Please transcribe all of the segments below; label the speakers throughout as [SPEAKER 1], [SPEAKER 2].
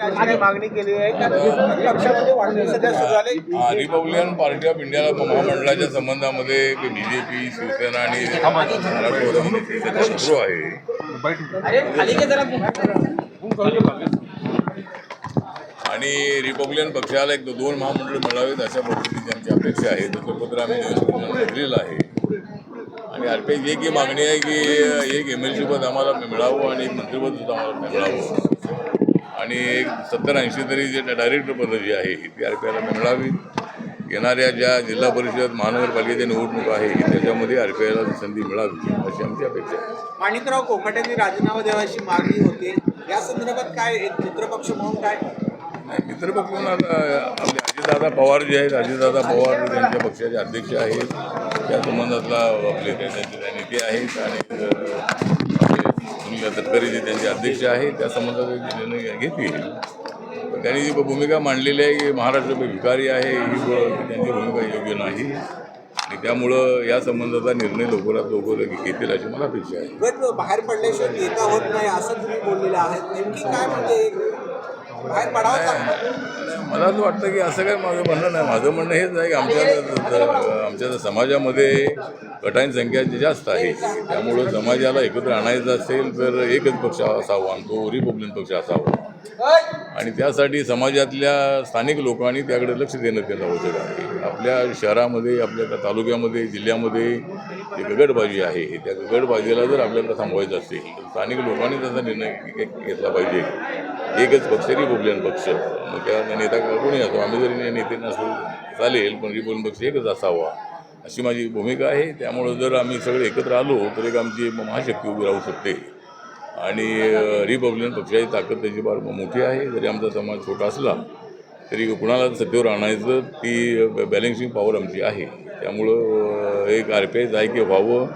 [SPEAKER 1] मागणी केली आहे.
[SPEAKER 2] रिपब्लिकन पार्टी ऑफ इंडिया महामंडळाच्या संबंधामध्ये बीजेपी शिवसेना आणि सुरू आहे. आणि रिपब्लिकन पक्षाला एक दोन महामंडळ मिळावेत अशा पद्धतीची आमची अपेक्षा आहे. तसं पत्र आम्ही दिलेलं आहे. आणि आयची एक ही मागणी आहे की एक एम एल सी पद आम्हाला मिळावं आणि एक मंत्रिपद सुद्धा आम्हाला मिळावं. आणि एक सत्तर ऐंशी तरी जे डायरेक्टर पदं जी आहे ती आर पी आयला मिळावी. येणाऱ्या ज्या जिल्हा परिषद महानगरपालिकेच्या निवडणूक आहे त्याच्यामध्ये आर पी आयला संधी मिळावी अशी आमची अपेक्षा आहे.
[SPEAKER 1] माणिकराव कोकाटेंनी राजीनामा द्यावाची मागणी होती. या संदर्भात काय मित्रपक्ष म्हणून काय?
[SPEAKER 2] नाही मित्रपक्ष म्हणून आता आपले अजितदादा पवार जे आहेत अजितदादा पवार त्यांच्या पक्षाचे अध्यक्ष आहेत. त्या संबंधातला आपले त्यांचे नेते आहेत आणि तटकरे जे त्यांचे अध्यक्ष आहेत त्या संबंधात निर्णय घेतील. पण त्यांनी जी भूमिका मांडलेली आहे की महाराष्ट्र भिकारी आहे ही त्यांची भूमिका योग्य नाही. आणि त्यामुळं या संबंधाचा निर्णय लवकरात लवकर घेतील अशी मला अपेक्षा आहे.
[SPEAKER 1] बाहेर पडल्याशिवाय नेता होत नाही असं तुम्ही बोललेलं आहे नेमकी काय म्हणजे बाहेर पडावं लागतं?
[SPEAKER 2] मला असं वाटतं की असं काय माझं म्हणणं नाही. माझं म्हणणं हेच आहे की आमच्या आमच्या समाजामध्ये गटांची संख्या जी जास्त आहे त्यामुळं समाजाला एकत्र आणायचं असेल तर एकच पक्ष असावा आणि तो रिपब्लिकन पक्ष असावा. आणि त्यासाठी समाजातल्या स्थानिक लोकांनी त्याकडे लक्ष देणं त्यांना आवश्यक आहे. आपल्या शहरामध्ये आपल्या त्या तालुक्यामध्ये जिल्ह्यामध्ये जी गगडबाजी आहे त्या गगडबाजीला जर आपल्याला थांबवायचं असेल तर स्थानिक लोकांनी त्याचा निर्णय घेतला पाहिजे. एकच पक्ष रिपब्लिकन पक्ष. मग त्या नेता कोणी असो आम्ही जरी नेते नसलो चालेल पण रिपब्लिकन पक्ष एकच असावा अशी माझी भूमिका आहे. त्यामुळं जर आम्ही सगळे एकत्र आलो तर एक आमची महाशक्ती उभी राहू शकते. आणि रिपब्लिकन पक्षाची ताकद त्याची फार मोठी आहे. जरी आमचा समाज छोटा असला तरी कुणाला सत्तेवर आणायचं ती बॅलेन्सिंग पॉवर आमची आहे. त्यामुळं एक आर पी आयचं ऐक्य व्हावं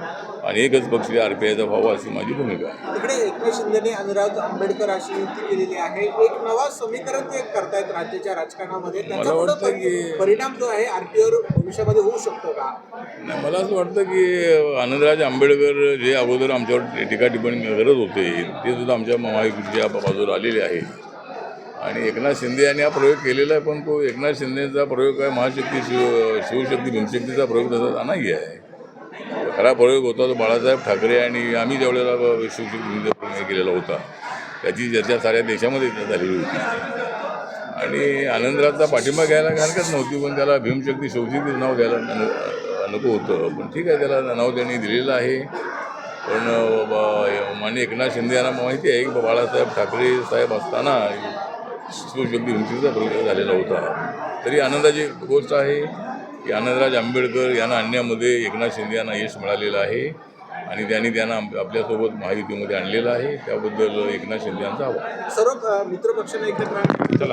[SPEAKER 2] आणि एकच पक्ष आर पी आयचा व्हावा अशी माझी भूमिका आहे.
[SPEAKER 1] तिकडे एकनाथ शिंदेने अनुराग आंबेडकर अशी युक्ती केलेली आहे. एक नवा समीकरण ते करतायत राज्याच्या राजकारणामध्ये.
[SPEAKER 2] मला वाटतं की-
[SPEAKER 1] परिणाम जो आहे आरटीओवर भविष्यामध्ये होऊ शकतो का?
[SPEAKER 2] नाही मला असं वाटतं की आनंदराज आंबेडकर जे अगोदर आमच्यावर टीका टिप्पणी करत होते ते सुद्धा आमच्या महायुतीच्या बाजूला आलेले आहे आणि एकनाथ शिंदे यांनी हा प्रयोग केलेला आहे पण तो एकनाथ शिंदेचा प्रयोग आहे महाशक्ती शिव शिवशक्ती भीमशक्तीचा प्रयोग तसा नाही आहे. खरा प्रयोग होता तो बाळासाहेब ठाकरे आणि आम्ही ज्यावेळेला शिवशक्ती भीमचा प्रयोग केलेला होता त्याची चर्चा साऱ्या देशामध्ये झालेली होती. आणि आनंदराजचा पाठिंबा घ्यायला काही हरकत नव्हती पण त्याला भीमशक्ती शिवशक्तीच नाव द्यायला नको होतं. पण ठीक आहे त्याला नाव त्यांनी दिलेलं आहे. पण अ, माननीय एकनाथ शिंदे यांना माहिती आहे की बाळासाहेब ठाकरे साहेब असताना शिवशक्ती भीमशक्तीचा प्रयोग झालेला होता. तरी आनंदाची गोष्ट आहे की आनंदराज आंबेडकर यांना आणण्यामध्ये एकनाथ शिंदे यांना यश मिळालेलं आहे आणि त्यांनी त्यांना आपल्यासोबत महायुतीमध्ये आणलेलं आहे. त्याबद्दल एकनाथ शिंदे यांचा आभार.
[SPEAKER 1] सर्व मित्रपक्षांना एकत्र आणण्याचं